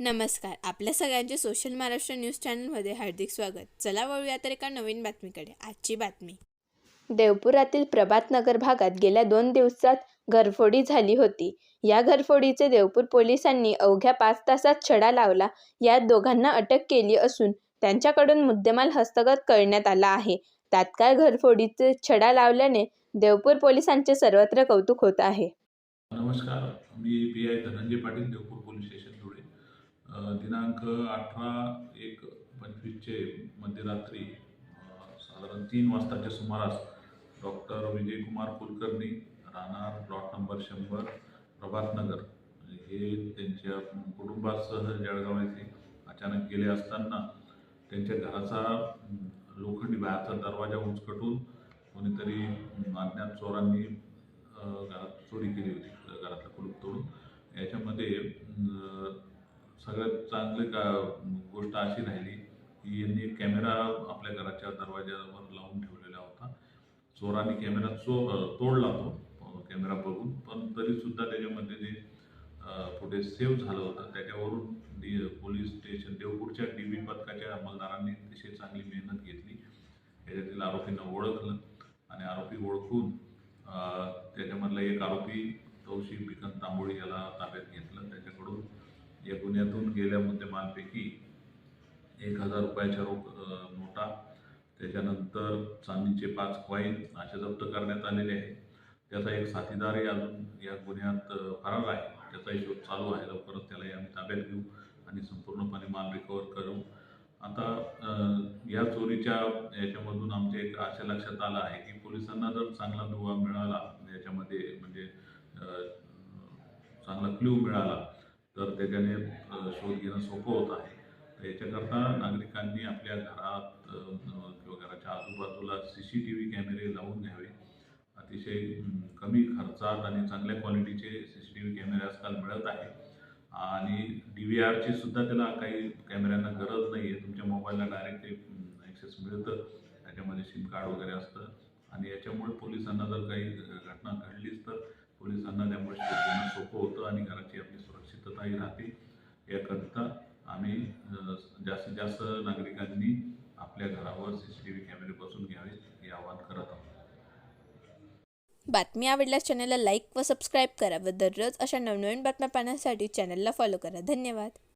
नमस्कार. आपल्या सगळ्यांचे सोशल महाराष्ट्र न्यूज चॅनलमध्ये हार्दिक स्वागत. चला वळूया तर एका नवीन बातमीकडे. आजची बातमी. देवपुरातील प्रभात नगर भागात गेल्या दोन दिवसात घरफोडी झाली होती. या घरफोडीचे देवपूर पोलिसांनी अवघ्या पाच तासात छडा लावला. यात दोघांना अटक केली असून त्यांच्याकडून मुद्देमाल हस्तगत करण्यात आला आहे. तात्काळ घरफोडीचे छडा लावल्याने देवपूर पोलिसांचे सर्वत्र कौतुक होत आहे. नमस्कार. मी P I Dhananjay Patil Deopur police station Dhule दिनांक अठरा एक पंचवीसचे मध्यरात्री साधारण तीन वाजताच्या सुमारास डॉक्टर विजयकुमार कुलकर्णी राहणार प्लॉट नंबर शंभर प्रभातनगर. हे त्यांच्या कुटुंबासह जळगाव येथे अचानक गेले असताना त्यांच्या घराचा लोखंडी बाहेरचा दरवाजा उचकटून कोणीतरी अज्ञात चोरांनी घरात चोरी केली होती घरातलं कुलूप तोडून. याच्यामध्ये सगळ्यात चांगली का गोष्ट अशी राहिली की यांनी कॅमेरा आपल्या घराच्या दरवाज्यावर लावून ठेवलेला होता. चोरांनी कॅमेरा चो तोडला तो कॅमेरा बघून. पण तरीसुद्धा त्याच्यामध्ये जे फुटेज सेव्ह झालं होतं त्याच्यावरून डी पोलीस स्टेशन देवपूरच्या डी बी पथकाच्या अंमलदारांनी अतिशय चांगली मेहनत घेतली. त्याच्यातील आरोपींना ओळखलं आणि आरोपी ओळखून त्याच्यामधला एक आरोपी तवशी बिकन तांबोळी याला ताब्यात घेतलं. या गुन्ह्यातून गेल्या मुद्देमालपैकी एक हजार रुपयाच्या रोख नोटा त्याच्यानंतर चांदीचे पाच कॉईन असे जप्त करण्यात आलेले आहे त्याचा एक साथीदारही अजून या गुन्ह्यात फरार आहे. त्याचाही शोध चालू आहे. लवकरच त्यालाही आम्ही ताब्यात घेऊ आणि संपूर्णपणे माल रिकवर करू. आता या चोरीच्या याच्यामधून आमच्या एक अशा लक्षात आलं आहे की पोलिसांना जर चांगला दुवा मिळाला याच्यामध्ये म्हणजे चांगला क्ल्यू मिळाला तर त्याच्याने शोध घेणं सोपं होत आहे. तर याच्याकरता नागरिकांनी आपल्या घरात किंवा घराच्या आजूबाजूला सी सी टी व्ही कॅमेरे लावून घ्यावे. अतिशय कमी खर्चात आणि चांगल्या क्वालिटीचे सी सी टी व्ही कॅमेरे आजकाल मिळत आहे. आणि डी व्ही आरची सुद्धा त्याला काही कॅमेऱ्यांना गरज नाही आहे तुमच्या मोबाईलला डायरेक्ट ते ॲक्सेस मिळतं. त्याच्यामध्ये सिम कार्ड वगैरे असतं. आणि याच्यामुळे पोलिसांना जर काही घटना घडलीच तर पोलिसांना त्यामुळे शोध घेणं सोपं होतं आणि घराची आपली सुरक्षितताही राहते. याकरिता आम्ही जास्तीत जास्त नागरिकांनी आपल्या घरावर सी सी टी व्ही कॅमेरे बसून घ्यावे हे आवाहन करत आहोत. बातमी आवडल्यास चॅनलला लाईक व सबस्क्राईब करा व दररोज अशा नवनवीन बातम्या पाहण्यासाठी चॅनलला फॉलो करा. धन्यवाद.